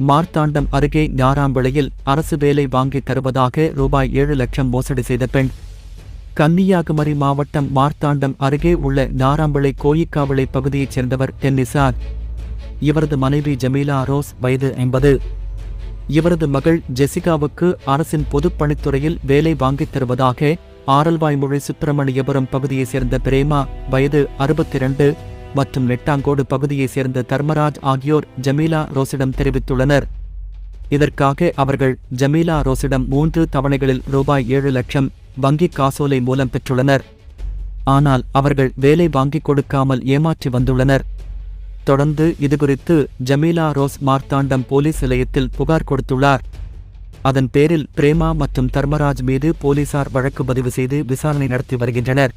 மார்த்தாண்டம் அருகே ஞாராம்பிளையில் அரசு வேலை வாங்கித் தருவதாக ரூபாய் ஏழு லட்சம் மோசடி செய்த பெண். கன்னியாகுமரி மாவட்டம் மார்த்தாண்டம் அருகே உள்ள ஞாராம்பிளை கோயிக்காவிளை பகுதியைச் சேர்ந்தவர் டென்னிசார். இவரது மனைவி ஜமீலா ரோஸ் வயது ஐம்பது. இவரது மகள் ஜெசிகாவுக்கு அரசின் பொதுப்பணித்துறையில் வேலை வாங்கித் தருவதாக ஆரல்வாய்மொழி சுப்பிரமணியபுரம் பகுதியைச் சேர்ந்த பிரேமா வயது அறுபத்தி இரண்டு மற்றும் நெட்டாங்கோடு பகுதியைச் சேர்ந்த தர்மராஜ் ஆகியோர் ஜமீலா ரோஸிடம் தெரிவித்துள்ளனர். இதற்காக அவர்கள் ஜமீலா ரோஸிடம் மூன்று தவணைகளில் ரூபாய் ஏழு லட்சம் வங்கி காசோலை மூலம் பெற்றுள்ளனர். ஆனால் அவர்கள் வேலை வாங்கிக் கொடுக்காமல் ஏமாற்றி வந்துள்ளனர். தொடர்ந்து இதுகுறித்து ஜமீலா ரோஸ் மார்த்தாண்டம் போலீஸ் நிலையத்தில் புகார் கொடுத்துள்ளார். அதன் பேரில் பிரேமா மற்றும் தர்மராஜ் மீது போலீசார் வழக்கு பதிவு செய்து விசாரணை நடத்தி வருகின்றனர்.